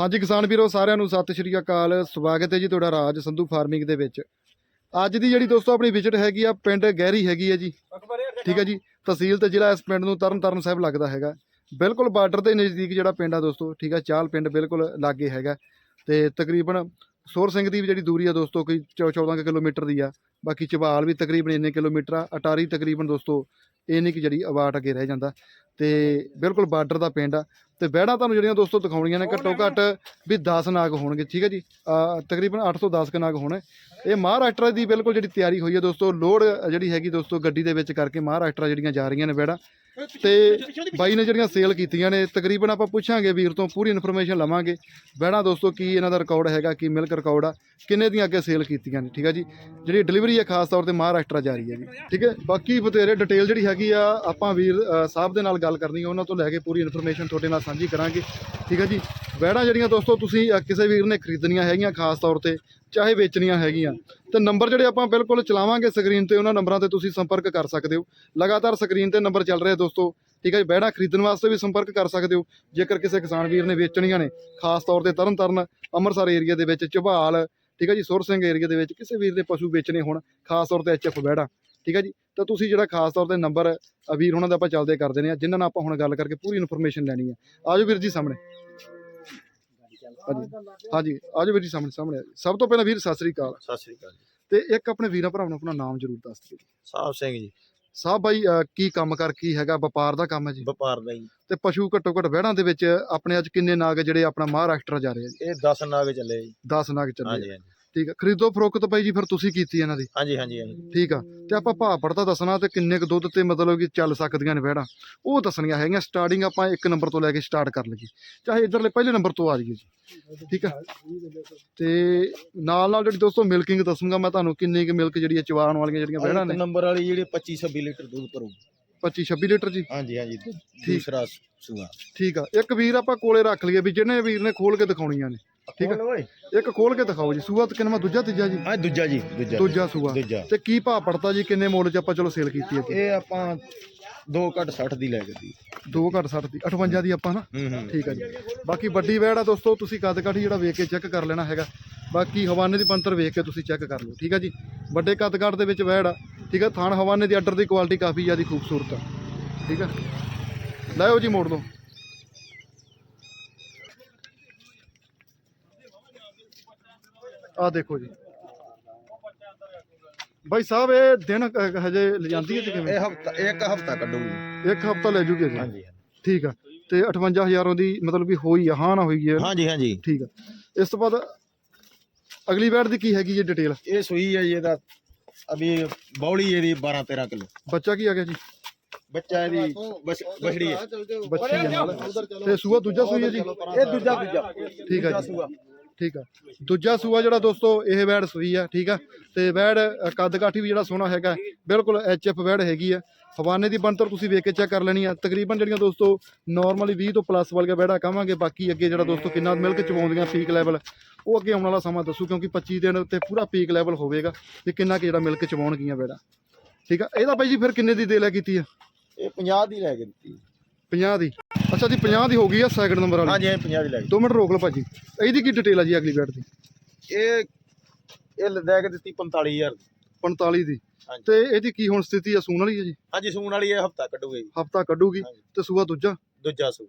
ਹਾਂਜੀ ਕਿਸਾਨ ਵੀਰੋ, ਸਾਰਿਆਂ ਨੂੰ ਸਤਿ ਸ਼੍ਰੀ ਅਕਾਲ। ਸਵਾਗਤ ਹੈ ਜੀ ਤੁਹਾਡਾ ਰਾਜ ਸੰਧੂ ਫਾਰਮਿੰਗ ਦੇ ਵਿੱਚ। ਅੱਜ ਦੀ ਜਿਹੜੀ ਦੋਸਤੋ ਆਪਣੀ ਵਿਜ਼ਿਟ ਹੈਗੀ ਆ, ਪਿੰਡ ਗਹਿਰੀ ਹੈਗੀ ਹੈ ਜੀ। ਠੀਕ ਹੈ ਜੀ। ਤਹਿਸੀਲ ਤੇ ਜ਼ਿਲ੍ਹਾ ਇਸ ਪਿੰਡ ਨੂੰ ਤਰਨ ਤਾਰਨ ਸਾਹਿਬ ਲੱਗਦਾ ਹੈਗਾ। ਬਿਲਕੁਲ ਬਾਰਡਰ ਦੇ ਨਜ਼ਦੀਕ ਜਿਹੜਾ ਪਿੰਡ ਆ ਦੋਸਤੋ, ਠੀਕ ਆ ਚਾਲ ਪਿੰਡ ਬਿਲਕੁਲ ਲਾਗੇ ਹੈਗਾ। ਤੇ ਤਕਰੀਬਨ ਸੋਰ ਸਿੰਘ ਦੀ ਵੀ ਜਿਹੜੀ ਦੂਰੀ ਆ ਦੋਸਤੋ, ਕੋਈ 14 ਕੁ ਕਿਲੋਮੀਟਰ ਦੀ ਆ। ਬਾਕੀ ਚਬਾਲ ਵੀ ਤਕਰੀਬਨ ਇੰਨੇ ਕਿਲੋਮੀਟਰ ਆ। ਅਟਾਰੀ ਤਕਰੀਬਨ ਦੋਸਤੋ, ਇੰਨੀ ਕਿ ਜਿਹੜੀ ਆਵਾਟ ਅੱਗੇ ਰਹਿ ਜਾਂਦਾ। ਤੇ ਬਿਲਕੁਲ ਬਾਰਡਰ ਦਾ ਪਿੰਡ ਆ। ਤੇ ਬਹਿੜਾਂ ਤੁਹਾਨੂੰ ਜਿਹੜੀਆਂ ਦੋਸਤੋ ਦਿਖਾਉਣੀਆਂ ਨੇ ਘੱਟੋ ਘੱਟ ਵੀ 10 ਨਾਗ ਹੋਣਗੇ ਠੀਕ ਹੈ ਜੀ? ਤਕਰੀਬਨ 8 ਤੋਂ 10 ਕ ਨਾਗ ਹੋਣੇ। ਇਹ ਮਹਾਰਾਸ਼ਟਰ ਦੀ ਬਿਲਕੁਲ ਜਿਹੜੀ ਤਿਆਰੀ ਹੋਈ ਹੈ ਦੋਸਤੋ ਲੋਡ ਜਿਹੜੀ ਹੈਗੀ ਦੋਸਤੋ ਗੱਡੀ ਦੇ ਵਿੱਚ ਕਰਕੇ ਮਹਾਰਾਸ਼ਟਰ ਜਿਹੜੀਆਂ ਜਾ ਰਹੀਆਂ ਨੇ ਬਹਿੜਾਂ ਤੇ ਬਾਈ ਨੇ ਜਿਹੜੀਆਂ ਸੇਲ ਕੀਤੀਆਂ ਨੇ ਤਕਰੀਬਨ ਆਪਾਂ ਪੁੱਛਾਂਗੇ ਵੀਰ ਤੋਂ ਪੂਰੀ ਇਨਫੋਰਮੇਸ਼ਨ ਲਵਾਂਗੇ। ਬਹਿਣਾ ਦੋਸਤੋ ਕੀ ਇਹਨਾਂ ਦਾ ਰਿਕਾਰਡ ਹੈਗਾ ਕੀ ਮਿਲਕ ਰਿਕਾਰਡ ਆ ਕਿੰਨੇ ਦੀਆਂ ਅੱਗੇ ਸੇਲ ਕੀਤੀਆਂ ਨੇ ਠੀਕ ਹੈ ਜੀ? ਜਿਹੜੀ ਡਿਲੀਵਰੀ ਹੈ ਖਾਸ ਤੌਰ ਤੇ ਮਹਾਰਾਸ਼ਟਰ ਜਾ ਰਹੀ ਹੈ ਜੀ ਠੀਕ ਹੈ ਬਾਕੀ ਬਤੇਰੇ ਡਿਟੇਲ ਜਿਹੜੀ ਹੈਗੀ ਆ ਆਪਾਂ ਵੀਰ ਸਾਹਿਬ ਦੇ ਨਾਲ ਗੱਲ ਕਰਨੀ ਹੈ ਉਹਨਾਂ ਤੋਂ ਲੈ ਕੇ ਪੂਰੀ ਇਨਫੋਰਮੇਸ਼ਨ ਤੁਹਾਡੇ ਨਾਲ ਸਾਂਝੀ ਕਰਾਂਗੇ ਠੀਕ ਹੈ ਜੀ? ਵੈੜਾਂ ਜਿਹੜੀਆਂ ਦੋਸਤੋ ਤੁਸੀਂ ਕਿਸੇ ਵੀਰ ਨੇ ਖਰੀਦਣੀਆਂ ਹੈਗੀਆਂ ਖਾਸ ਤੌਰ ਤੇ ਚਾਹੇ ਵੇਚਣੀਆਂ ਹੈਗੀਆਂ, ਤੇ ਨੰਬਰ ਜਿਹੜੇ ਆਪਾਂ ਬਿਲਕੁਲ ਚਲਾਵਾਂਗੇ ਸਕਰੀਨ ਤੇ, ਉਹਨਾਂ ਨੰਬਰਾਂ ਤੇ ਤੁਸੀਂ ਸੰਪਰਕ ਕਰ ਸਕਦੇ ਹੋ। ਲਗਾਤਾਰ ਸਕਰੀਨ ਤੇ ਨੰਬਰ ਚੱਲ ਰਿਹਾ ਦੋਸਤੋ, ਠੀਕ ਹੈ ਜੀ? ਬੈੜਾ ਖਰੀਦਣ ਵਾਸਤੇ ਵੀ ਸੰਪਰਕ ਕਰ ਸਕਦੇ ਹੋ। ਜੇਕਰ ਕਿਸੇ ਕਿਸਾਨ ਵੀਰ ਨੇ ਵੇਚਣੀਆਂ ਨੇ, ਖਾਸ ਤੌਰ ਤੇ ਤਰਨ ਤਾਰਨ ਅੰਮ੍ਰਿਤਸਰ ਏਰੀਆ ਦੇ ਵਿੱਚ, ਝਬਾਲ, ਠੀਕ ਹੈ ਜੀ? ਸੁਰ ਸਿੰਘ ਏਰੀਆ ਦੇ ਵਿੱਚ ਕਿਸੇ ਵੀਰ ਨੇ ਪਸ਼ੂ ਵੇਚਣੇ ਹੋਣ, ਖਾਸ ਤੌਰ ਤੇ ਐਚਐਫ ਬੈੜਾ ਠੀਕ ਹੈ ਜੀ? ਤਾਂ ਤੁਸੀਂ ਜਿਹੜਾ ਖਾਸ ਤੌਰ ਤੇ ਨੰਬਰ ਵੀਰ ਉਹਨਾਂ ਦਾ ਆਪਾਂ ਚੱਲਦੇ ਕਰਦੇ ਨੇ। ਜਿਨ੍ਹਾਂ ਨਾਲ ਆਪਾਂ ਹੁਣ ਗੱਲ ਕਰਕੇ ਪੂਰੀ ਇਨਫੋਰਮੇਸ਼ਨ ਲੈਣੀ ਹੈ। ਆਜੋ ਵੀਰ ਜੀ ਸਾਹਮਣੇ। ਹਾਂਜੀ। ਹਾਂਜੀ ਆਜੋ ਵੀਰ ਜੀ ਸਾਹਮਣੇ ਸਾਹਮਣੇ ਆਜੋ। ਸਭ ਤੋਂ ਪਹਿਲਾਂ ਵੀਰ ਸਤਿ ਸ੍ਰੀ ਅਕਾਲ। ਸਤਿ ਸ੍ਰੀ ਅਕਾਲ ਜੀ। ਤੇ ਇੱਕ ਆਪਣੇ ਵੀਰਾਂ ਭਰਾਵਾਂ ਨੂੰ ਆਪਣਾ ਨਾਮ ਜ਼ਰੂਰ ਦੱਸ ਦਿਓ ਜੀ। ਸਾਹਿਬ ਸਿੰਘ ਜੀ। ਸਾਹਿਬ ਬਾਈ ਅਹ, ਕੀ ਕੰਮ ਕਰ ਕੀ ਹੈਗਾ? ਵਪਾਰ ਦਾ ਕੰਮ ਹੈ ਜੀ। ਵਪਾਰ ਦਾ ਜੀ। ਤੇ ਪਸ਼ੂ ਘੱਟੋ ਘੱਟ ਵਿਹੜਾਂ ਦੇ ਵਿੱਚ ਆਪਣੇ ਅੱਜ ਕਿੰਨੇ ਨਾਗ ਜਿਹੜੇ ਆਪਣਾ ਮਹਾਰਾਸ਼ਟਰ ਜਾ ਰਹੇ ਆ ਜੀ? ਇਹ 10 ਨਾਗ ਚੱਲੇ ਜੀ। 10 ਨਾਗ ਚੱਲੇ ਹਾਂਜੀ ਆ। ਹਾਂਜੀ। ਠੀਕ ਆ। ਖਰੀਦੋ ਫਰੋਖਤ ਬਾਈ ਜੀ ਫਿਰ ਤੁਸੀਂ ਕੀਤੀ ਇਹਨਾਂ ਦੀ। ਹਾਂਜੀ ਹਾਂਜੀ ਹਾਂਜੀ। ਠੀਕ ਆ। ਤੇ ਆਪਾਂ ਭਾਅ ਪੜਤਾ ਦੱਸਣਾ ਤੇ ਕਿੰਨੇ ਕੁ ਦੁੱਧ ਤੇ ਮਤਲਬ ਕਿ ਚੱਲ ਸਕਦੀਆਂ ਨੇ ਵਿਹੜਾਂ ਉਹ ਦੱਸਣੀਆਂ ਹੈਗੀਆਂ। ਸਟਾਰਟਿੰਗ ਆਪਾਂ ਇੱਕ ਨੰਬਰ ਤੋਂ ਲੈ ਕੇ ਸਟਾਰਟ ਕਰ ਲਈਏ। ਚਾਹੇ ਇਧਰਲੇ ਪਹਿਲੇ ਨੰਬਰ ਤੋਂ ਆ ਜਾਈਏ ਜੀ। ਠੀਕ ਆ। ਤੇ ਨਾਲ ਨਾਲ ਜਿਹੜੀ ਦੋਸਤੋ ਮਿਲਕਿੰਗ ਦੱਸੂਗਾ ਮੈਂ ਤੁਹਾਨੂੰ ਕਿੰਨੀ ਕੁ ਮਿਲਕ ਜਿਹੜੀ ਹੈ ਚਵਾਉਣ ਵਾਲੀਆਂ ਜਿਹੜੀਆਂ ਵਿਹੜਾਂ ਨੇ। ਨੰਬਰ ਵਾਲੀ ਜਿਹੜੀ 25 26 ਲੀਟਰ ਦੁੱਧ ਭਰੂ 25 26 ਲੀਟਰ ਜੀ। ਹਾਂਜੀ ਹਾਂਜੀ। ਦੂਸਰਾ ਸੂਆ। ਠੀਕ ਆ। ਇੱਕ ਵੀਰ ਆਪਾਂ ਕੋਲੇ ਰੱਖ ਲਈਏ ਵੀ ਜਿਹਨੇ ਵੀਰ ਨੇ ਖੋਲ ਕੇ ਦਿਖਾਉਣੀਆਂ ਨੇ। ਠੀਕ ਆ। ਓਏ। ਇੱਕ ਖੋਲ ਕੇ ਦਿਖਾਓ ਜੀ। ਸੂਆ ਤੇ ਕਿੰਨਾ ਦੂਜਾ ਤੀਜਾ ਜੀ? ਹਾਂ ਦੂਜਾ ਜੀ ਦੂਜਾ। ਦੂਜਾ ਸੂਆ। ਦੂਜਾ। ਤੇ ਕੀ ਭਾਅ ਪੜਤਾ ਜੀ? ਕਿੰਨੇ ਮੁੱਲ ਚ ਆਪਾਂ ਚਲੋ ਸੇਲ ਕੀਤੀ ਹੈ ਇਹ ਆਪਾਂ 2 ਘੱਟ 60 ਦੀ ਲੈ ਗਏ ਦੀ 2 ਘੱਟ 60 ਦੀ। 58 ਦੀ ਆਪਾਂ ਨਾ? ਹੂੰ ਹੂੰ। ਠੀਕ ਹੈ ਜੀ। ਬਾਕੀ ਵੱਡੀ ਵੈੜ ਆ ਦੋਸਤੋ ਤੁਸੀਂ ਕੱਦ ਕਾਠੀ ਜਿਹੜਾ ਵੇਖ ਕੇ ਚੈੱਕ ਕਰ ਲੈਣਾ ਹੈਗਾ। ਬਾਕੀ ਹਵਾਨੇ ਦੀ ਬੰਤਰ ਵੇਖ ਕੇ ਤੁਸੀਂ ਚੈੱਕ ਕਰ ਲਓ। ਠੀਕ ਹੈ ਜੀ? ਵੱਡੇ ਕੱਦ ਕਾਠ ਦੇ ਵਿੱਚ ਵੈੜ ਆ। ਠੀਕ ਹੈ ਥਾਣ ਹਵਾਨੇ ਦੀ ਆਰਡਰ ਦੀ ਕੁਆਲਿਟੀ ਕਾਫੀ ਜ਼ਿਆਦਾ ਖੂਬਸੂਰਤ ਆ। ਠੀਕ ਹੈ ਲਾਓ ਜੀ ਮੋੜ ਦੋ ਆ ਦੇਖੋ ਜੀ। ਭਾਈ ਸਾਹਿਬ ਇਹ ਦਿਨ ਹਜੇ ਲਿਜਾਂਦੀ ਹੈ ਤੇ ਕਿਵੇਂ? ਇਹ ਹਫਤਾ ਇੱਕ ਹਫਤਾ ਕੱਢੂਗੀ। ਇੱਕ ਹਫਤਾ ਲੈ ਜੂਗੇ ਜੀ। ਹਾਂਜੀ ਠੀਕ ਆ। ਤੇ 58000 ਦੀ ਮਤਲਬ ਵੀ ਹੋਈ ਆ ਹਾਂ ਨਾ ਹੋਈ ਹੈ ਹਾਂਜੀ ਹਾਂਜੀ। ਠੀਕ ਆ। ਇਸ ਤੋਂ ਬਾਅਦ ਅਗਲੀ ਵੈਟ ਦੀ ਕੀ ਹੈਗੀ ਜੀ ਡਿਟੇਲ? ਇਹ ਸੂਈ ਹੈ ਜੀ ਇਹਦਾ ਅਭੀ ਬੌਲੀ ਇਹਦੀ 12 13 ਕਿਲੋ। ਬੱਚਾ ਕੀ ਆ ਗਿਆ ਜੀ? ਬੱਚਾ ਇਹਦੀ ਬਸ ਬਛੜੀ ਹੈ ਬੱਚੀ ਹੈ ਨਾਲ ਤੇ ਸੂਆ ਦੂਜਾ ਸੂਈ ਹੈ ਜੀ? ਇਹ ਦੂਜਾ ਦੂਜਾ। ਠੀਕ ਆ ਜੀ। ਠੀਕ ਆ। ਦੂਜਾ ਸੂਆ ਜਿਹੜਾ ਦੋਸਤੋ ਇਹ ਵੈੜ ਸੂਈ ਆ ਠੀਕ ਆ। ਤੇ ਵੈੜ ਕੱਦ ਕਾਠੀ ਵੀ ਜਿਹੜਾ ਸੋਹਣਾ ਹੈਗਾ ਬਿਲਕੁਲ ਐਫ ਵੈੜ ਹੈਗੀ ਆ। ਹਵਾਨੇ ਦੀ ਬੰਤਰ ਤੁਸੀਂ ਵੇਖ ਕੇ ਚੈੱਕ ਕਰ ਲੈਣੀ ਆ। ਤਕਰੀਬਨ ਜਿਹੜੀਆਂ ਦੋਸਤੋ ਨਾਰਮਲੀ 20 ਤੋਂ ਪਲੱਸ ਵਾਲੀਆਂ ਵੈੜਾਂ ਕਹਾਂਗੇ ਬਾਕੀ ਅੱਗੇ ਜਿਹੜਾ ਦੋਸਤੋ ਕਿੰਨਾ ਮਿਲਕ ਚਵਾਉਂਦੀਆਂ ਪੀਕ ਲੈਵਲ ਉਹ ਅੱਗੇ ਆਉਣ ਵਾਲਾ ਸਮਾਂ ਦੱਸੂ ਕਿਉਂਕਿ 25 ਦਿਨ ਉੱਤੇ ਪੂਰਾ ਪੀਕ ਲੈਵਲ ਹੋਵੇਗਾ ਤੇ ਕਿੰਨਾ ਕਿ ਜਿਹੜਾ ਮਿਲਕ ਚਵਾਉਣਗੀਆਂ ਵੈੜਾਂ। ਠੀਕ ਆ ਇਹਦਾ ਬਾਈ ਜੀ ਫਿਰ ਕਿੰਨੇ ਦੀ ਦੇ ਲੈ ਕੀਤੀ ਆ? ਇਹ 50 ਦੀ ਲੈ ਕੇ ਦਿੱਤੀ। 50 ਦੀ। ਅੱਛਾ ਜੀ 50 ਦੀ ਹੋ ਗਈ ਆ ਸੈਕਿੰਡ ਨੰਬਰ ਵਾਲੀ। ਹਾਂਜੀ ਇਹ 50 ਦੀ ਲੈ 2 ਮਿੰਟ ਰੋਕ ਲਓ ਭਾਜੀ। ਇਹਦੀ ਕੀ ਡਿਟੇਲ ਆ ਜੀ ਅਗਲੀ ਵੈੜ ਦੀ? ਇਹ ਇਹ ਲੈ ਕੇ ਦਿੱਤੀ 45000 ਦੀ। 45 ਦੀ। ਹਾਂਜੀ। ਤੇ ਇਹਦੀ ਕੀ ਹੁਣ ਸਥਿਤੀ ਆ? ਸੂਣ ਵਾਲੀ ਹੈ ਜੀ? ਹਾਂਜੀ ਸੂਣ ਵਾਲੀ ਇਹ ਹਫਤਾ ਕੱਢੂਗੇ। ਜੀ ਹਫਤਾ ਕੱਢੂਗੀ ਹਾਂਜੀ। ਤੇ ਸੂਆ ਦੂਜਾ? ਦੂਜਾ ਸੂਆ।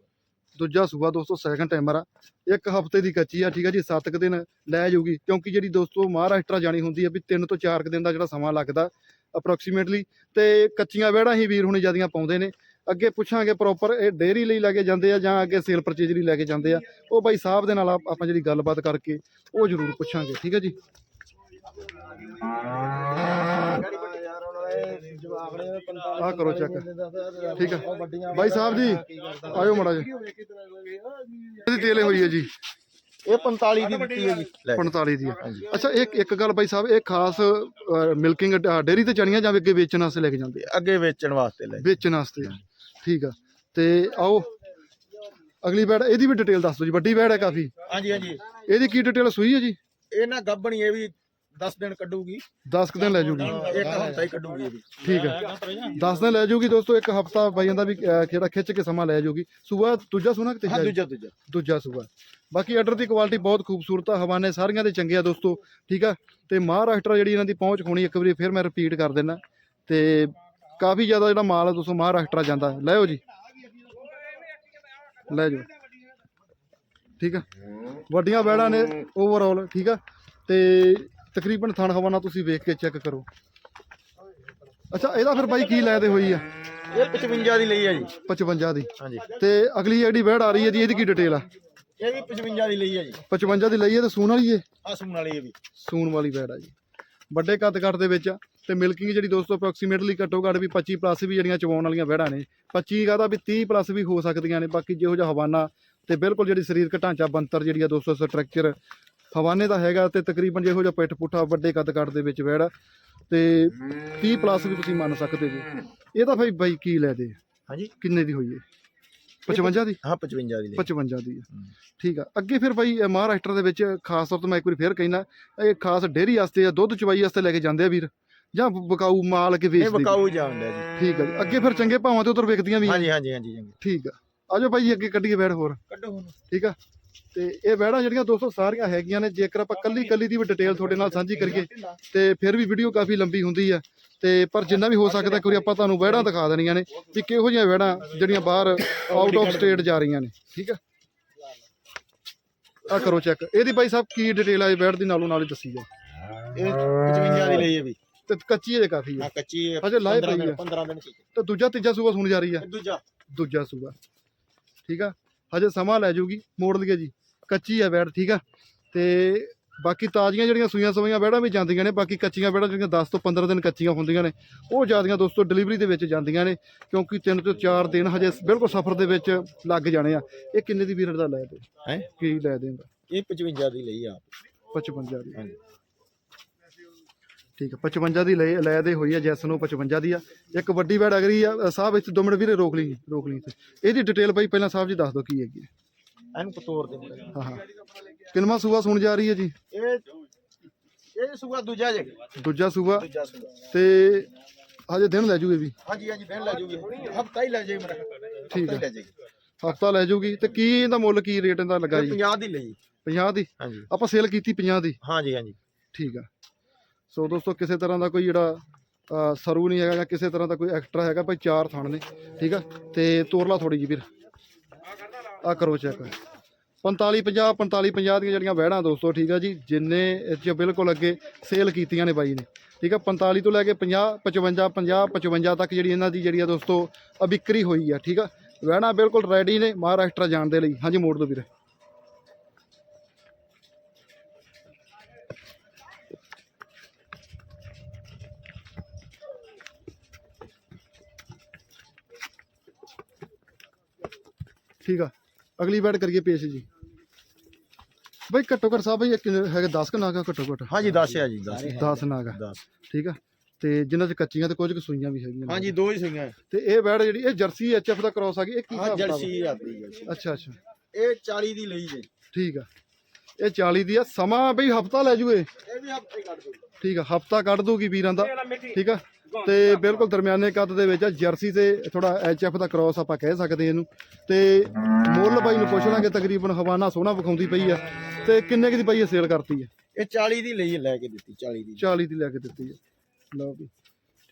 ਦੂਜਾ ਸੂਆ ਦੋਸਤੋ ਸੈਕੰਡ ਟਾਈਮਰ ਆ। ਇੱਕ ਹਫ਼ਤੇ ਦੀ ਕੱਚੀ ਆ ਠੀਕ ਆ ਜੀ? 7 ਕੁ ਦਿਨ ਲੈ ਜਾਊਗੀ। ਕਿਉਂਕਿ ਜਿਹੜੀ ਦੋਸਤੋ ਮਹਾਰਾਸ਼ਟਰ ਜਾਣੀ ਹੁੰਦੀ ਆ ਵੀ 3 ਤੋਂ 4 ਕੁ ਦਿਨ ਦਾ ਜਿਹੜਾ ਸਮਾਂ ਲੱਗਦਾ ਅਪਰੋਕਸੀਮੇਟਲੀ ਤੇ ਕੱਚੀਆਂ ਵੇੜਾਂ ਹੀ ਵੀਰ ਹੁਣੇ ਜਿਆਦੀਆਂ ਪਾਉਂਦੇ ਨੇ। ਅੱਗੇ ਪੁੱਛਾਂਗੇ ਪ੍ਰੋਪਰ ਇਹ ਡੇਅਰੀ ਲਈ ਲੈ ਕੇ ਜਾਂਦੇ ਆ ਜਾਂ ਅੱਗੇ ਸੇਲ ਪਰਚੇਜ ਲਈ ਲੈ ਕੇ ਜਾਂਦੇ ਆ ਉਹ ਬਾਈ ਸਾਹਿਬ ਦੇ ਨਾਲ ਆਪ- ਜਿਹੜੀ ਗੱਲਬਾਤ ਕਰਕੇ ਉਹ ਜ਼ਰੂਰ ਪੁੱਛਾਂਗੇ ਠੀਕ ਹੈ ਜੀ? ਆਹ ਕਰੋ check। ਠੀਕ ਆ ਬਾਈ ਸਾਹਿਬ ਜੀ ਆਇਓ ਮੜਾ ਜੀ ਇਹਦੀ ਤੇਲੇ ਹੋਈ ਹੈ ਜੀ। ਇਹ 45 ਦੀ ਦਿੱਤੀ ਹੈ ਜੀ। ਲੈ 45 ਦੀ ਆ ਅੱਛਾ ਇੱਕ ਇੱਕ ਗੱਲ ਬਾਈ ਸਾਹਿਬ ਇਹ ਖਾਸ ਮਿਲਕਿੰਗ ਡੇਅਰੀ ਤੇ ਚਣੀਆਂ ਜਾਂ ਅੱਗੇ ਵੇਚਣ ਵਾਸਤੇ ਲੈ ਕੇ ਜਾਂਦੇ ਆ? ਅੱਗੇ ਵੇਚਣ ਵਾਸਤੇ ਲੈ ਵੇਚਣ ਵਾਸਤੇ। ਠੀਕ ਆ। ਤੇ ਆਓ ਅਗਲੀ ਬੈੜ ਇਹਦੀ ਵੀ ਡਿਟੇਲ ਦੱਸ ਦਿਓ ਜੀ ਵੱਡੀ ਬੈੜ ਹੈ ਕਾਫੀ। ਹਾਂਜੀ ਹਾਂਜੀ। ਇਹਦੀ ਕੀ ਡਿਟੇਲ ਸੂਈ ਹੈ ਜੀ? ਇਹ ਨਾ ਗੱਬਣੀ ਇਹ ਵੀ 10 ਦਿਨ ਕੱਢੂਗੀ। 10 ਕੁ ਦਿਨ ਲੈ ਜੂਗੀ। ਇੱਕ ਹਫ਼ਤਾ ਹੀ ਕੱਢੂਗੀ ਇਹ ਵੀ। ਠੀਕ ਹੈ 10 ਦਿਨ ਲੈ ਜੂਗੀ ਦੋਸਤੋ ਇੱਕ ਹਫਤਾ ਬਾਈਆਂ ਦਾ ਵੀ ਜਿਹੜਾ ਖਿੱਚ ਕੇ ਸਮਾਂ ਲੈ ਜੂਗੀ। ਸੂਆ ਦੂਜਾ ਸੁਣਾ ਕਿ ਤੀਜਾ? ਦੂਜਾ ਦੂਜਾ। ਦੂਜਾ ਸੂਆ। ਬਾਕੀ ਆਰਡਰ ਦੀ ਕੁਆਲਿਟੀ ਬਹੁਤ ਖੂਬਸੂਰਤ ਆ ਹਵਾਨੇ ਸਾਰੀਆਂ ਦੇ ਚੰਗੇ ਆ ਦੋਸਤੋ ਠੀਕ ਆ। ਤੇ ਮਹਾਰਾਸ਼ਟਰ ਜਿਹੜੀ ਇਹਨਾਂ ਦੀ ਪਹੁੰਚ ਹੋਣੀ ਇੱਕ ਵਾਰੀ ਫਿਰ ਮੈਂ ਰਿਪੀਟ ਕਰ ਦਿੰਦਾ ਤੇ ਕਾਫੀ ਜ਼ਿਆਦਾ ਜਿਹੜਾ ਮਾਲ ਆ ਦੋਸਤੋ ਮਹਾਰਾਸ਼ਟਰ ਜਾਂਦਾ। ਹੈ। ਲੈਓ ਜੀ। ਲੈ ਜਾਓ। ਠੀਕ ਆ? ਵੱਡੀਆਂ ਬੈੜਾਂ ਨੇ ਓਵਰਆਲ ਠੀਕ ਆ? ਤੇ ਤਕਰੀਬਨ ਥਣ ਹਵਾਨਾ ਤੁਸੀਂ ਵੇਖ ਕੇ ਚੈੱਕ ਕਰੋ। ਅੱਛਾ ਇਹਦਾ ਫਿਰ ਬਾਈ ਕੀ ਲੈਦੇ ਹੋਈ ਆ? ਇਹ 55 ਦੀ ਲਈ ਹੈ ਜੀ। 55 ਦੀ। ਹਾਂਜੀ। ਤੇ ਅਗਲੀ ਜਿਹੜੀ ਬੈੜ ਆ ਰਹੀ ਹੈ ਜੀ ਇਹਦੀ ਕੀ ਡਿਟੇਲ ਆ? ਇਹ ਵੀ 55 ਦੀ ਲਈ ਹੈ ਜੀ। 55 ਦੀ ਲਈ ਹੈ ਤੇ ਸੂਣ ਵਾਲੀ ਏ ਆ ਸੂਣ ਵਾਲੀ ਇਹ ਵੀ। ਸੂਣ ਵਾਲੀ ਬੈੜ ਆ ਜੀ। ਵੱਡੇ ਕੱਦ ਕੱਟ ਦੇ ਵਿੱਚ ਆ। ਤੇ ਮਿਲਕਿੰਗ ਜਿਹੜੀ ਦੋਸਤੋ ਅਪਰੋਕਸੀਮੇਟਲੀ ਘੱਟੋ ਘੱਟ ਵੀ 25 ਪਲੱਸ ਵੀ ਜਿਹੜੀਆਂ ਚਵਾਉਣ ਵਾਲੀਆਂ ਬੈੜਾਂ ਨੇ 25 ਕਹਦਾ ਵੀ 30 ਪਲੱਸ ਵੀ ਹੋ ਸਕਦੀਆਂ ਨੇ ਬਾਕੀ ਜਿਹੋ ਜਿਹਾ ਹਵਾਨਾ ਤੇ ਬਿਲਕੁਲ ਜਿਹੜੀ ਸਰੀਰਕ ਢਾਂਚਾ ਬੰਤਰ ਜਿਹੜੀ ਆ ਦੋਸਤੋ ਸਟਰਕਚਰ ਹਵਾਨੇ ਦਾ ਹੈਗਾ ਤੇ ਤਕਰੀਬਨ ਜਿਹੋ ਜਿਹਾ ਪਿੱਠ ਪੁੱਠਾ ਵੱਡੇ ਕੱਦ ਕੱਟ ਦੇ ਵਿੱਚ ਆ ਤੇ 30 ਪਲੱਸ ਵੀ ਤੁਸੀਂ ਮੰਨ ਸਕਦੇ ਜੀ। ਇਹ ਤਾਂ ਭਾਈ ਬਾਈ ਕੀ ਲੈ ਦੇ? ਹਾਂਜੀ। ਕਿੰਨੇ ਦੀ ਹੋਈ ਏ? 55 ਦੀ? ਹਾਂ 55 ਦੀ ਲਈ 55 ਦੀ। ਠੀਕ ਆ। ਅੱਗੇ ਫਿਰ ਬਾਈ ਮਹਾਰਾਸ਼ਟਰ ਦੇ ਵਿੱਚ ਖਾਸ ਤੌਰ ਤੇ ਮੈਂ ਇੱਕ ਵਾਰੀ ਫੇਰ ਕਹਿਣਾ ਇਹ ਖਾਸ ਡੇਅਰੀ ਵਾਸਤੇ ਜਾਂ ਦੁੱਧ ਚਵਾਈ ਵਾਸਤੇ ਲੈ ਕੇ ਜਾਂਦੇ ਆ ਵੀਰ? ਜਾਂ ਬਕਾਊ ਮਾਲ ਕੇ ਇਹ ਵੇਚਦੇ ਵੀ? ਬਕਾਊ ਜਾਂਦਾ ਜੀ। ਠੀਕ ਜੀ। ਅੱਗੇ ਫਿਰ ਚੰਗੇ ਭਾਵਾਂ ਤੇ ਉਧਰ ਵਿਕਦੀਆਂ ਵੀ ਆ। ਹਾਂਜੀ ਹਾਂਜੀ ਹਾਂਜੀ ਚੰਗੀ। ਠੀਕ ਆ। ਆਜੋ ਭਾਈ ਅੱਗੇ ਕੱਢੀਏ ਬੈੜ ਹੋਰ। ਕੱਢੋ ਹੁਣ। ਠੀਕ ਆ। ਤੇ ਇਹ ਬੈੜਾਂ ਜਿਹੜੀਆਂ ਦੋਸਤੋ ਸਾਰੀਆਂ ਹੈਗੀਆਂ ਨੇ ਜੇਕਰ ਆਪਾਂ ਕੱਲੀ ਕੱਲੀ ਦੀ ਵੀ ਡਿਟੇਲ ਤੁਹਾਡੇ ਨਾਲ ਸਾਂਝੀ ਕਰੀਏ ਤੇ ਫਿਰ ਵੀ ਵੀਡੀਓ ਕਾਫੀ ਲੰਬੀ ਹੁੰਦੀ ਆ। ਤੇ ਪਰ ਜਿੰਨਾ ਵੀ ਹੋ ਸਕਦਾ ਵਾਰੀ ਆਪਾਂ ਤੁਹਾਨੂੰ ਵਹਿੜਾਂ ਦਿਖਾ ਦੇਣੀਆਂ ਨੇ ਵੀ ਕਿਹੋ ਜਿਹੀਆਂ ਵਹਿੜਾਂ ਜਿਹੜੀਆਂ ਬਾਹਰ ਆਊਟ ਆਫ ਸਟੇਟ ਜਾ ਰਹੀਆਂ ਨੇ। ਠੀਕ ਆ? ਆ ਕਰੋ ਚੈੱਕ ਇਹਦੀ ਬਾਈ ਸਾਹਿਬ ਕੀ ਡਿਟੇਲ ਆ ਇਹ ਵਹਿੜ ਦੀ? ਨਾਲੋਂ ਨਾਲ ਹੀ ਦੱਸੀ ਜਾ ਇਹ 55 ਦੀ ਲਈ ਇਹ ਵੀ। ਤੇ ਕੱਚੀ ਹੈ ਕਾਫੀ ਆ ਆ ਕੱਚੀ ਹੈ। ਅਜੇ ਲਾਏ 15 ਪਈ ਦਿਨ ਆ। 15 ਦਿਨ ਚ ਤੇ ਦੂਜਾ ਤੀਜਾ ਸੂਆ ਸੁਣ ਜਾ ਰਹੀ ਇਹ ਦੂਜਾ। ਦੂਜਾ ਸੂਆ ਠੀਕ ਆ? ਹਜੇ ਸਮਾਂ ਲੈ ਜਾਊਗੀ ਮੋੜ ਲਈਏ ਜੀ। ਕੱਚੀ ਆ ਬੈੜ ਠੀਕ ਆ? ਤੇ ਬਾਕੀ ਤਾਜ਼ੀਆਂ ਜਿਹੜੀਆਂ ਸੂਈਆਂ ਸੂਈਆਂ ਬੈੜਾਂ ਵੀ ਜਾਂਦੀਆਂ ਨੇ ਬਾਕੀ ਕੱਚੀਆਂ ਬੈੜਾਂ ਜਿਹੜੀਆਂ 10 ਤੋਂ 15 ਦਿਨ ਕੱਚੀਆਂ ਹੁੰਦੀਆਂ ਨੇ ਉਹ ਜਿਆਦੀਆਂ ਦੋਸਤੋ ਡਿਲੀਵਰੀ ਦੇ ਵਿੱਚ ਜਾਂਦੀਆਂ ਨੇ ਕਿਉਂਕਿ 3 ਤੋਂ 4 ਦਿਨ ਹਜੇ ਬਿਲਕੁਲ ਸਫ਼ਰ ਦੇ ਵਿੱਚ ਲੱਗ ਜਾਣੇ ਆ। ਇਹ ਕਿੰਨੇ ਦੀ ਵੀਰ ਦਾ ਲੈ ਦੇ ਹੈ? ਕੀ ਲੈ ਦੇਂਦਾ? ਇਹ 55 ਦੀ ਲਈ ਆ। 55 ਦੀ। ਹਾਂਜੀ। ਠੀਕ ਆ 55 ਦੀ ਲੈ ਲੈ ਦੇ ਹੋਈ ਆ ਜੈਸ ਨੂੰ 55 ਦੀ ਆ। ਇੱਕ ਵੱਡੀ ਬੈੜ ਅਗਰੀ ਆ ਸਾਹਿਬ ਵਿੱਚ ਦੋ ਮਿੰਟ ਵੀਰੇ ਰੋਕ ਲਈ ਰੋਕ ਲਈ ਤੇ ਇਹਦੀ ਡਿਟੇਲ ਬਾਈ ਪਹਿਲਾਂ ਸਾਹਿਬ ਜੀ ਦੱਸ ਦਿਓ ਕੀ ਹੈਗੀ ਹੈ। ਇਹਨੂੰ ਪਤੋਰ ਦੇ ਹਾਂ ਹਾਂ। ਕਿੰਨਵਾਂ ਸੂਆ ਸੁਣ ਜਾ ਰਹੀ ਹੈ ਜੀ? ਇਹ ਇਹ ਸੂਆ ਦੂਜਾ ਜੇ। ਦੂਜਾ ਸੂਆ। ਤੇ ਹਜੇ ਦਿਨ ਲੈ ਜੂ ਇਹ ਵੀ? ਹਾਂਜੀ ਹਾਂਜੀ ਦਿਨ ਲੈ ਜੂਗੀ। ਹਫਤਾ ਹੀ ਲੈ ਜਾਈ ਮੇਰਾ। ਠੀਕ ਹੀ ਹੈ। ਹਫਤਾ ਲੈ ਜੂਗੀ। ਤੇ ਕੀ ਇਹਦਾ ਮੁੱਲ ਕੀ ਰੇਟ ਇਹਦਾ ਲੱਗਾ ਜੀ? 50 ਦੀ ਲਈ। 50 ਦੀ? ਹਾਂਜੀ। ਆਪਾਂ ਸੇਲ ਕੀਤੀ 50 ਦੀ? ਹਾਂਜੀ ਹਾਂਜੀ। ਠੀਕ ਆ। ਸੋ ਦੋਸਤੋ, ਕਿਸੇ ਤਰ੍ਹਾਂ ਦਾ ਕੋਈ ਜਿਹੜਾ ਸਰੂ ਨਹੀਂ ਹੈਗਾ ਜਾਂ ਕਿਸੇ ਤਰ੍ਹਾਂ ਦਾ ਕੋਈ ਐਕਸਟਰਾ ਹੈਗਾ, ਭਾਈ ਚਾਰ ਥਣ ਨੇ, ਠੀਕ ਆ? ਤੇ ਤੋਰਲਾ ਥੋੜੀ ਜੀ ਵੀਰ। ਆ ਕਰੋ ਚੈੱਕ 45 50 45 50 ਦੀਆਂ ਜਿਹੜੀਆਂ ਵਹਿੜਾਂ ਦੋਸਤੋ, ਠੀਕ ਆ ਜੀ, ਜਿੰਨੇ ਇਹ 'ਚ ਬਿਲਕੁਲ ਅੱਗੇ ਸੇਲ ਕੀਤੀਆਂ ਨੇ ਬਾਈ ਨੇ, ਠੀਕ ਆ? 45 ਤੋਂ ਲੈ ਕੇ 50 55 50 55 ਤੱਕ ਜਿਹੜੀ ਇਹਨਾਂ ਦੀ ਜਿਹੜੀ ਆ ਦੋਸਤੋ ਆ ਵਿਕਰੀ ਹੋਈ ਆ, ਠੀਕ ਆ? ਵਹਿਣਾ ਬਿਲਕੁਲ ਰੈਡੀ ਨੇ ਮਹਾਰਾਸ਼ਟਰ ਜਾਣ ਦੇ ਲਈ। ਹਾਂਜੀ, ਮੋੜ ਦੋ ਵੀਰੇ। ਠੀਕ ਆ। ਅਗਲੀ ਬੈਟ ਕਰੀਏ ਪੇਸ਼ ਜੀ। ਬਈ ਘੱਟੋ ਘੱਟ ਸਾਹਿਬ ਬਈ ਇਹ ਕਿੰਨੇ ਹੈਗੇ? 10 ਕ ਨਾਗਾ ਘੱਟੋ ਘੱਟ? ਹਾਂਜੀ 10 ਆ ਜੀ 10 10 ਨਾਗਾ 10 ਠੀਕ ਆ। ਤੇ ਜਿਨ੍ਹਾਂ ਚ ਕੱਚੀਆਂ ਤੇ ਕੁਝ ਕੁ ਸੂਈਆਂ ਵੀ ਹੈਗੀਆਂ। ਹਾਂਜੀ ਦੋ ਹੀ ਸੂਈਆਂ। ਤੇ ਇਹ ਬੈਟ ਜਿਹੜੀ ਇਹ ਜਰਸੀ ਐਚਐਫ ਦਾ ਕ੍ਰਾਸ ਆ ਗਈ ਇਹ ਕੀ ਹਾਂ ਹਿਸਾਬ ਕਿਤਾਬ ਆ? ਜਰਸੀ ਆਪਣੀ ਜਰਸੀ। ਅੱਛਾ ਅੱਛਾ। ਇਹ 40 ਦੀ ਲਈ ਜੇ। ਠੀਕ ਆ। ਇਹ 40 ਦੀ ਆ। ਸਮਾਂ ਬਈ ਹਫਤਾ ਲੈ ਜੂਏ। ਇਹ ਵੀ ਹਫਤਾ ਹੀ ਕੱਢ ਦੋ ਠੀਕ ਆ ਹਫਤਾ ਕੱਢ ਦੂਗੀ ਵੀਰਾਂ ਦਾ। ਠੀਕ ਆ। ਤੇ ਬਿਲਕੁਲ ਦਰਮਿਆਨੇ ਕੱਦ ਦੇ ਵਿੱਚ ਆ ਜਰਸੀ ਤੇ ਥੋੜਾ ਐਚਐਫ ਦਾ ਕ੍ਰਾਸ ਆਪਾਂ ਕਹਿ ਸਕਦੇ ਇਹਨੂੰ। ਤੇ ਮੁੱਲ ਬਾਈ ਨੂੰ ਪੁੱਛ ਲਾਂਗੇ ਤਕਰੀਬਨ ਹਵਾਨਾ ਸੋਹਣਾ ਵਿਖਾਉਂਦੀ ਪਈ ਆ। ਤੇ ਕਿੰਨੇ ਕੁ ਦੀ ਬਾਈ ਇਹ ਸੇਲ ਕਰਤੀ ਹੈ ਇਹ 40 ਦੀ ਲਈ ਲੈ ਕੇ ਦਿੱਤੀ 40 ਦੀ। 40 ਦੀ ਲੈ ਕੇ ਦਿੱਤੀ ਹੈ ਲਓ ਵੀ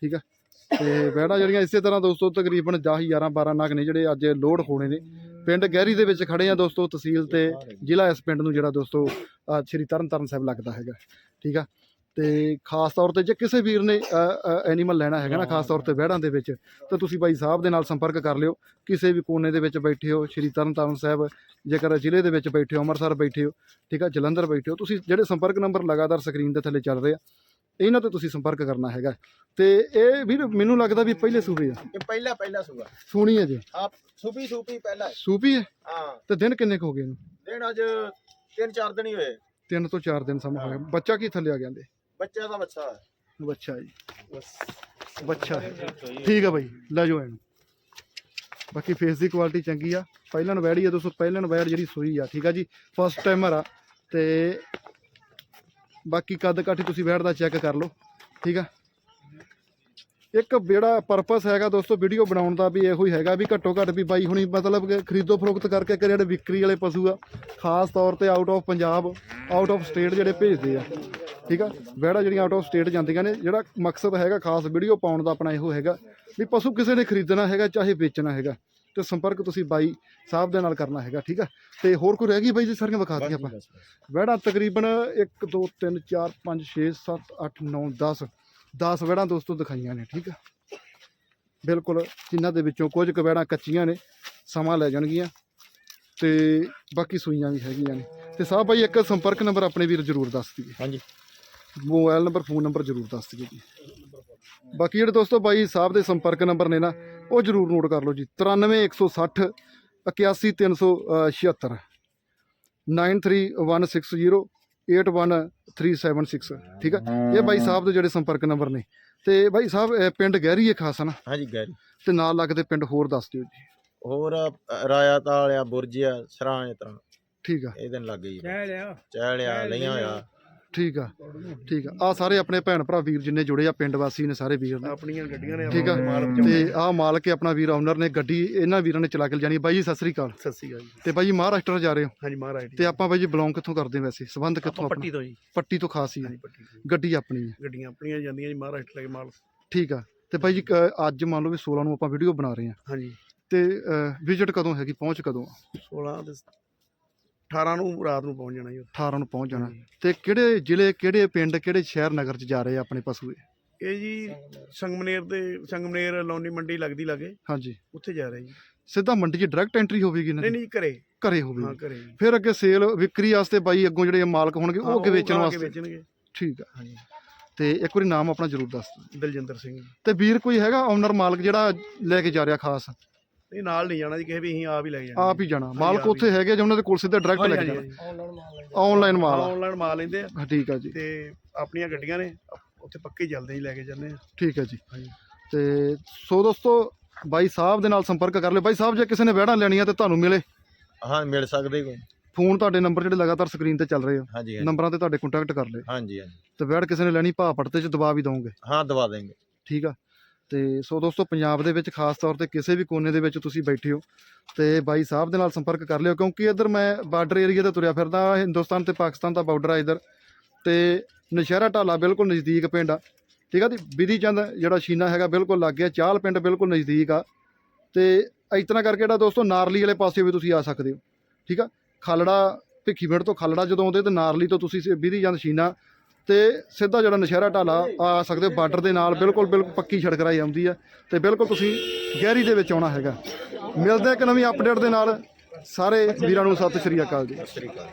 ਠੀਕ ਆ। ਤੇ ਬੈੜਾ ਜਿਹੜੀਆਂ ਇਸੇ ਤਰ੍ਹਾਂ ਦੋਸਤੋ ਤਕਰੀਬਨ 10 11 12 ਨਗ ਨੇ ਜਿਹੜੇ ਅੱਜ ਲੋਡ ਹੋਣੇ ਨੇ। ਪਿੰਡ ਗਹਿਰੀ ਦੇ ਵਿੱਚ ਖੜੇ ਆ ਦੋਸਤੋ ਤਹਿਸੀਲ ਤੇ ਜ਼ਿਲ੍ਹਾ ਇਸ ਪਿੰਡ ਨੂੰ ਜਿਹੜਾ ਦੋਸਤੋ ਸ਼੍ਰੀ ਤਰਨਤਾਰਨ ਸਾਹਿਬ ਲੱਗਦਾ ਹੈਗਾ ਠੀਕ ਆ। ਤੇ ਖਾਸ ਤੌਰ ਤੇ ਜੇ ਕਿਸੇ ਵੀਰ ਨੇ ਐਨੀਮਲ ਲੈਣਾ ਹੈਗਾ ਨਾ ਖਾਸ ਤੌਰ ਤੇ ਵਿਹੜਾਂ ਦੇ ਵਿੱਚ ਤਾਂ ਤੁਸੀਂ ਬਾਈ ਸਾਹਿਬ ਦੇ ਨਾਲ ਸੰਪਰਕ ਕਰ ਲਿਓ। ਕਿਸੇ ਵੀ ਕੋਨੇ ਦੇ ਵਿੱਚ ਬੈਠੇ ਹੋ ਸ਼੍ਰੀ ਤਰਨਤਾਰਨ ਸਾਹਿਬ ਜੇਕਰ ਜ਼ਿਲ੍ਹੇ ਦੇ ਵਿੱਚ ਬੈਠੇ ਹੋ ਅੰਮ੍ਰਿਤਸਰ ਬੈਠੇ ਹੋ ਠੀਕ ਆ ਜਲੰਧਰ ਬੈਠੇ ਹੋ ਤੁਸੀਂ ਜਿਹੜੇ ਸੰਪਰਕ ਨੰਬਰ ਲਗਾਤਾਰ ਸਕਰੀਨ ਦੇ ਥੱਲੇ ਚੱਲ ਰਹੇ ਆ ਇਹਨਾਂ ਤੇ ਤੁਸੀਂ ਸੰਪਰਕ ਕਰਨਾ ਹੈਗਾ। ਤੇ ਇਹ ਵੀਰ ਮੈਨੂੰ ਲੱਗਦਾ ਵੀ ਪਹਿਲੇ ਸੂਬੇ ਆ। ਇਹ ਪਹਿਲਾ ਪਹਿਲਾ ਸੂਆ ਸੋਹਣੀ ਹੈ ਜੀ। ਆਪ ਸੂਪੀ ਸੂਪੀ ਪਹਿਲਾ ਹੈ। ਸੂਬੀ ਹੈ? ਹਾਂ। ਤੇ ਦਿਨ ਕਿੰਨੇ ਕੁ ਹੋ ਗਏ ਇਹਨੂੰ? ਦਿਨ ਅੱਜ ਤਿੰਨ ਚਾਰ ਦਿਨ ਹੀ ਹੋਏ। ਤਿੰਨ ਤੋਂ ਚਾਰ ਦਿਨ ਸਮਾਂ ਹੋ ਗਿਆ। ਬੱਚਾ ਕੀ ਥੱਲੇ ਆ ਗਿਆ ਦੇ ਬੱਚਾ ਦਾ ਬੱਚਾ ਹੈ। ਬੱਚਾ ਜੀ। ਬੱਚਾ ਹੈ। ਠੀਕ ਆ ਬਾਈ ਲੈ ਜਾਓ ਇਹਨੂੰ। ਬਾਕੀ ਫੇਸ ਦੀ ਕੁਆਲਿਟੀ ਚੰਗੀ ਆ। ਪਹਿਲਾਂ ਵੈੜੀ ਆ ਦੋਸਤੋ ਪਹਿਲਾਂ ਵੈੜ ਜਿਹੜੀ ਸੂਈ ਆ ਠੀਕ ਆ ਜੀ? ਫਸਟ ਟਾਈਮਰ ਆ। ਤੇ ਬਾਕੀ ਕੱਦ ਕਾਠੀ ਤੁਸੀਂ ਬੈਠ ਦਾ ਚੈੱਕ ਕਰ ਲਓ ਠੀਕ ਆ? ਇੱਕ ਜਿਹੜਾ ਪਰਪਸ ਹੈਗਾ ਦੋਸਤੋ ਵੀਡੀਓ ਬਣਾਉਣ ਦਾ ਵੀ ਇਹੋ ਹੀ ਹੈਗਾ ਵੀ ਘੱਟੋ ਘੱਟ ਵੀ ਬਾਈ ਹੁਣੀ ਮਤਲਬ ਕਿ ਖਰੀਦੋ ਫਰੋਖਤ ਕਰਕੇ ਕਿ ਜਿਹੜੇ ਵਿਕਰੀ ਵਾਲੇ ਪਸ਼ੂ ਆ ਖਾਸ ਤੌਰ ਤੇ out of Punjab out of state ਜਿਹੜੇ ਭੇਜਦੇ ਆ। ਠੀਕ ਆ? ਵੈੜਾ ਜਿਹੜੀਆਂ ਆਊਟ ਆਫ ਸਟੇਟ ਜਾਂਦੀਆਂ ਨੇ ਜਿਹੜਾ ਮਕਸਦ ਹੈਗਾ ਖਾਸ ਵੀਡੀਓ ਪਾਉਣ ਦਾ ਆਪਣਾ ਇਹੋ ਹੈਗਾ ਵੀ ਪਸ਼ੂ ਕਿਸੇ ਨੇ ਖਰੀਦਣਾ ਹੈਗਾ ਚਾਹੇ ਵੇਚਣਾ ਹੈਗਾ ਤੇ ਸੰਪਰਕ ਤੁਸੀਂ ਬਾਈ ਸਾਹਿਬ ਦੇ ਨਾਲ ਕਰਨਾ ਹੈਗਾ ਠੀਕ ਆ? ਤੇ ਹੋਰ ਕੋਈ ਰਹਿ ਗਈ ਬਾਈ ਜੀ? ਸਾਰੀਆਂ ਵਿਖਾ ਦਿੱਤੀਆਂ ਆਪਾਂ। ਵਹਿੜਾਂ ਤਕਰੀਬਨ 1 2 3 4 5 6 7 8 9 10 10 ਵਹਿੜਾਂ ਦੋਸਤੋ ਦਿਖਾਈਆਂ ਨੇ ਠੀਕ ਆ? ਬਿਲਕੁਲ ਜਿਨ੍ਹਾਂ ਦੇ ਵਿੱਚੋਂ ਕੁਝ ਕੁ ਵਹਿੜਾਂ ਕੱਚੀਆਂ ਨੇ ਸਮਾਂ ਲੈ ਜਾਣਗੀਆਂ ਤੇ ਬਾਕੀ ਸੂਈਆਂ ਵੀ ਹੈਗੀਆਂ ਨੇ। ਤੇ ਸਾਹਿਬ ਭਾਈ ਇੱਕ ਸੰਪਰਕ ਨੰਬਰ ਆਪਣੇ ਵੀਰ ਜਰੂਰ ਦੱਸ ਦਈਏ ਹਾਂਜੀ। ਮੋਬਾਈਲ ਨੰਬਰ ਫੋਨ ਨੰਬਰ ਜਰੂਰ ਦੱਸ ਦਈਏ ਜੀ। ਬਾਕੀ ਜਿਹੜੇ ਦੋਸਤੋ ਬਾਈ ਸਾਹਿਬ ਦੇ ਸੰਪਰਕ ਨੰਬਰ ਨੇ ਨਾ ਉਹ ਜਰੂਰ ਨੋਟ ਕਰ ਲਓ ਜੀ। 93160 81376 93160 81376 ਠੀਕ ਆ? ਇਹ ਬਾਈ ਸਾਹਿਬ ਦੇ ਜਿਹੜੇ ਸੰਪਰਕ ਨੰਬਰ ਨੇ। ਤੇ ਬਾਈ ਸਾਹਿਬ ਪਿੰਡ ਗਹਿਰੀ ਹੈ ਖਾਸ ਨਾ? ਹਾਂਜੀ ਗੈਰੀ ਤੇ ਨਾਲ ਲੱਗਦੇ ਪਿੰਡ ਹੋਰ ਦੱਸ ਦਿਓ ਜੀ। ਹੋਰ ਰਾਇਆ ਤਾਲਿਆ ਬੁਰਜੀਆ ਸਰਾਂ ਇਸ ਤਰ੍ਹਾਂ। ਠੀਕ ਆ। ਇਹਦੇ ਨਾਲ ਲੱਗੇ ਜੀ। ਕਹਿ ਲਿਆ ਚਹਿਲਿਆ ਲਈਆਂ ਹੋਇਆ ਠੀਕ ਆ ਠੀਕ ਆ। ਆ ਸਾਰੇ ਆਪਣੇ ਭੈਣ ਭਰਾ ਵੀਰ ਜਿੰਨੇ ਜੁੜੇ ਆ ਪਿੰਡ ਵਾਸੀ ਨੇ ਸਾਰੇ ਵੀਰ ਨੇ। ਆਪਣੀਆਂ ਗੱਡੀਆਂ ਨੇ ਠੀਕ ਆ ਤੇ ਆ ਮਾਲਕ ਆਪਣਾ ਵੀਰ ਓਨਰ ਨੇ ਗੱਡੀ ਇਹਨਾਂ ਵੀਰਾਂ ਨੇ ਚਲਾ ਕੇ ਜਾਣੀ ਬਾਈ ਜੀ ਸਤਿ ਸ੍ਰੀ ਅਕਾਲ। ਸਤਿ ਸ਼੍ਰੀ ਅਕਾਲ ਜੀ। ਤੇ ਬਾਈ ਜੀ ਮਹਾਰਾਸ਼ਟਰ ਜਾ ਰਹੇ ਹੋ? ਹਾਂਜੀ ਮਹਾਰਾਜ ਜੀ ਤੇ ਆਪਾਂ ਬਾਈ ਜੀ ਬਿਲੋਂਗ ਕਿੱਥੋਂ ਕਰਦੇ ਵੈਸੇ? ਸਬੰਧ ਕਿੱਥੋਂ ਆਪਾਂ ਆਪਣਾ? ਪੱਟੀ ਤੋਂ ਜੀ। ਪੱਟੀ ਤੋਂ ਖਾਸ ਹੀ ਹੈ ਗੱਡੀ ਆਪਣੀ ਹੈ ਗੱਡੀਆਂ ਆਪਣੀਆਂ ਜਾਂਦੀਆਂ ਜੀ ਮਹਾਰਾਸ਼ਟਰ ਲੈ ਕੇ ਮਾਲ ਠੀਕ ਆ। ਤੇ ਬਾਈ ਜੀ ਅੱਜ ਮੰਨ ਲਓ ਵੀ 16 ਨੂੰ ਆਪਾਂ ਵੀਡੀਓ ਬਣਾ ਰਹੇ ਹਾਂ। ਹਾਂਜੀ। ਤੇ ਵਿਜ਼ਿਟ ਕਦੋਂ ਹੈਗੀ? ਪਹੁੰਚ ਕਦੋਂ ਆ? 16 ਤੇ 18 ਨੂੰ ਰਾਤ ਨੂੰ ਪਹੁੰਚ ਜਾਣਾ ਜੀ 18 ਨੂੰ ਪਹੁੰਚ ਜਾਣਾ। ਤੇ ਕਿਹੜੇ ਜ਼ਿਲ੍ਹੇ ਕਿਹੜੇ ਪਿੰਡ ਕਿਹੜੇ ਸ਼ਹਿਰ ਨਗਰ ਚ ਜਾ ਰਹੇ ਆ ਆਪਣੇ ਪਸ਼ੂ ਇਹ? ਇਹ ਜੀ ਸੰਗਮਨੇਰ ਦੇ ਸੰਗਮਨੇਰ ਲੌਨੀ ਮੰਡੀ ਲੱਗਦੀ ਲਾਗੇ। ਹਾਂਜੀ। ਉੱਥੇ ਜਾ ਰਹੇ ਜੀ। ਸਿੱਧਾ ਮੰਡੀ 'ਚ ਡਾਇਰੈਕਟ ਐਂਟਰੀ ਹੋਵੇਗੀ ਇਹਨਾਂ ਨਹੀਂ ਦੀ? ਨਹੀਂ ਘਰੇ। ਘਰੇ ਹਾਂ ਹੋਵੇਗੀ ਘਰੇ ਜੀ। ਫਿਰ ਅੱਗੇ ਸੇਲ ਵਿਕਰੀ ਵਾਸਤੇ ਬਾਈ ਅੱਗੋਂ ਜਿਹੜੇ ਮਾਲਕ ਹੋਣਗੇ ਹਾਂ, ਉਹ ਅੱਗੇ ਵੇਚਣ ਗਾਂ ਕੇ ਵਾਸਤੇ। ਵੇਚਣਗੇ। ਠੀਕ ਆ। ਹਾਂਜੀ। ਤੇ ਇੱਕ ਵਾਰੀ ਨਾਮ ਆਪਣਾ ਜ਼ਰੂਰ ਦੱਸ ਦਿਓ। ਦਲਜਿੰਦਰ ਸਿੰਘ ਤੇ ਵੀਰ ਕੋਈ ਹੈਗਾ ਓਨਰ ਮਾਲਕ ਜਿਹੜਾ ਲੈ ਕੇ ਜਾ ਰਿਹਾ ਖਾਸ? ਇਹ ਨਾਲ ਨਹੀਂ ਜਾਣਾ ਜੀ ਕਿਸੇ ਵੀ ਅਸੀਂ ਆਪ ਹੀ ਲੈ ਜਾਣਾ ਆਪ ਹੀ ਜਾਣਾ। ਮਾਲਕ ਹੀ। ਉੱਥੇ ਹੈਗੇ ਜਾਂ ਉਹਨਾਂ ਦੇ ਕੋਲ ਸਿੱਧਾ ਡਾਇਰੈਕਟ ਲੈ ਕੇ ਜਾਣਾ। ਆਨਲਾਈਨ ਮਾਲ ਆ। ਆਨਲਾਈਨ ਮਾਲ ਲੈਂਦੇ ਆ। ਹਾਂ, ਠੀਕ ਆ ਜੀ। ਤੇ ਆਪਣੀਆਂ ਗੱਡੀਆਂ ਨੇ ਉੱਥੇ ਪੱਕੇ ਚੱਲਦੇ ਜੀ ਲੈ ਕੇ ਜਾਂਦੇ ਆ। ਠੀਕ ਹੈ ਜੀ। ਹਾਂਜੀ। ਤੇ ਸੋ ਦੋਸਤੋ ਬਾਈ ਸਾਹਿਬ ਦੇ ਨਾਲ ਸੰਪਰਕ ਕਰ ਲਿਓ। ਬਾਈ ਸਾਹਿਬ ਜੇ ਕਿਸੇ ਨੇ ਵਹਿੜਾਂ ਲੈਣੀਆਂ ਤੇ ਤੁਹਾਨੂੰ ਮਿਲੇ? ਹਾਂ ਮਿਲ ਸਕਦੇ ਕੋਈ ਫੋਨ ਤੁਹਾਡੇ ਨੰਬਰ ਜਿਹੜੇ ਲਗਾਤਾਰ ਸਕਰੀਨ ਤੇ ਚੱਲ ਰਹੇ ਆ। ਹਾਂਜੀ ਹਾਂਜੀ। ਨੰਬਰਾਂ ਤੇ ਤੁਹਾਡੇ ਕੰਟੈਕਟ ਕਰ ਲਿਓ। ਹਾਂਜੀ ਹਾਂਜੀ। ਤੇ ਵਹਿੜ ਕਿਸੇ ਨੇ ਲੈਣੀ ਭਾਅ ਪੜਤੇ ਚ ਦਬਾ ਵੀ ਦਵਾਂਗੇ। ਹਾਂ ਦਵਾ ਦੇਂਗੇ ਠੀਕ ਆ। ਤੇ ਸੋ ਦੋਸਤੋ, ਪੰਜਾਬ ਦੇ ਵਿੱਚ ਖਾਸ ਤੌਰ ਤੇ ਕਿਸੇ ਵੀ ਕੋਨੇ ਦੇ ਵਿੱਚ ਤੁਸੀਂ ਬੈਠੇ ਹੋ ਤੇ ਬਾਈ ਸਾਹਿਬ ਦੇ ਨਾਲ ਸੰਪਰਕ ਕਰ ਲਿਓ, ਕਿਉਂਕਿ ਇੱਧਰ ਮੈਂ ਬਾਰਡਰ ਏਰੀਆ ਤੇ ਤੁਰਿਆ ਫਿਰਦਾ, ਹਿੰਦੁਸਤਾਨ ਤੇ ਪਾਕਿਸਤਾਨ ਦਾ ਬਾਰਡਰ ਆ ਇੱਧਰ ਤੇ ਨਸ਼ਹਿਰਾ ਢਾਲਾ ਬਿਲਕੁਲ ਨਜ਼ਦੀਕ ਪਿੰਡ ਆ, ਠੀਕ ਆ ਜੀ? ਬਿਧੀ ਚੰਦ ਜਿਹੜਾ ਸ਼ੀਨਾ ਹੈਗਾ ਬਿਲਕੁਲ ਲੱਗ ਗਿਆ, ਚਾਲ ਪਿੰਡ ਬਿਲਕੁਲ ਨਜ਼ਦੀਕ ਆ ਤੇ ਇਸ ਤਰ੍ਹਾਂ ਕਰਕੇ ਜਿਹੜਾ ਦੋਸਤੋ, ਨਾਰਲੀ ਵਾਲੇ ਪਾਸੇ ਵੀ ਤੁਸੀਂ ਆ ਸਕਦੇ ਹੋ, ਠੀਕ ਆ? ਖਾਲੜਾ, ਭਿੱਖੀਵਿੰਡ ਤੋਂ ਖਾਲੜਾ ਜਦੋਂ ਆਉਂਦੇ, ਤੇ ਨਾਰਲੀ ਤੋਂ ਤੁਸੀਂ ਵਿਧੀ ਚੰਦ ਸ਼ੀਨਾ ਤੇ ਸਿੱਧਾ ਜਿਹੜਾ ਨਸ਼ਹਿਰਾ ਢਾਲਾ ਆ ਸਕਦੇ ਹੋ, ਬਾਰਡਰ ਦੇ ਨਾਲ ਬਿਲਕੁਲ ਬਿਲਕੁਲ ਪੱਕੀ ਸੜਕ ਰਾਈ ਆਉਂਦੀ ਆ ਤੇ ਬਿਲਕੁਲ ਤੁਸੀਂ ਗਹਿਰੀ ਦੇ ਵਿੱਚ ਆਉਣਾ ਹੈਗਾ। ਮਿਲਦੇ ਇੱਕ ਨਵੀਂ ਅਪਡੇਟ ਦੇ ਨਾਲ। ਸਾਰੇ ਵੀਰਾਂ ਨੂੰ ਸਤਿ ਸ਼੍ਰੀ ਅਕਾਲ ਜੀ। ਸਤਿ ਸ੍ਰੀ ਅਕਾਲ